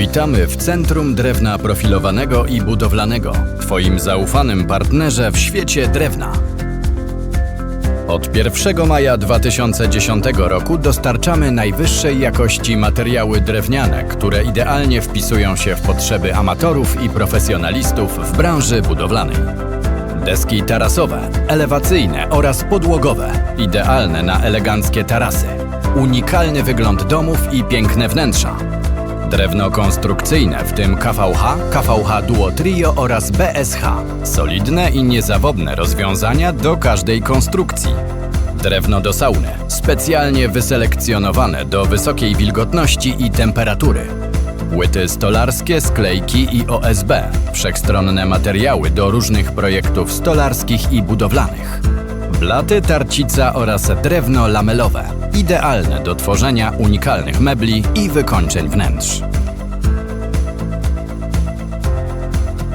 Witamy w Centrum Drewna Profilowanego i Budowlanego, Twoim zaufanym partnerze w świecie drewna. Od 1 maja 2010 roku dostarczamy najwyższej jakości materiały drewniane, które idealnie wpisują się w potrzeby amatorów i profesjonalistów w branży budowlanej. Deski tarasowe, elewacyjne oraz podłogowe, idealne na eleganckie tarasy. Unikalny wygląd domów i piękne wnętrza. Drewno konstrukcyjne, w tym KVH, KVH Duo Trio oraz BSH. Solidne i niezawodne rozwiązania do każdej konstrukcji. Drewno do sauny, specjalnie wyselekcjonowane do wysokiej wilgotności i temperatury. Płyty stolarskie, sklejki i OSB. Wszechstronne materiały do różnych projektów stolarskich i budowlanych. Blaty, tarcica oraz drewno lamelowe. Idealne do tworzenia unikalnych mebli i wykończeń wnętrz.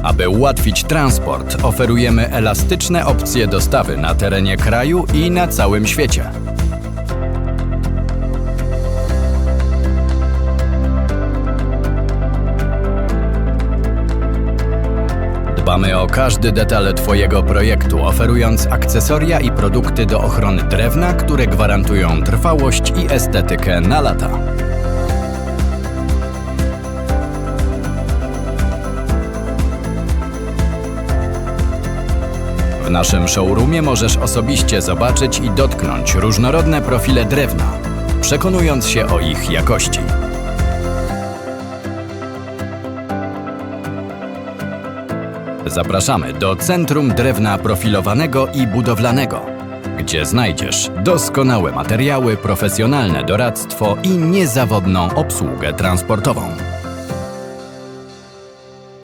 Aby ułatwić transport, oferujemy elastyczne opcje dostawy na terenie kraju i na całym świecie. Dbamy o każdy detal Twojego projektu, oferując akcesoria i produkty do ochrony drewna, które gwarantują trwałość i estetykę na lata. W naszym showroomie możesz osobiście zobaczyć i dotknąć różnorodne profile drewna, przekonując się o ich jakości. Zapraszamy do Centrum Drewna Profilowanego i Budowlanego, gdzie znajdziesz doskonałe materiały, profesjonalne doradztwo i niezawodną obsługę transportową.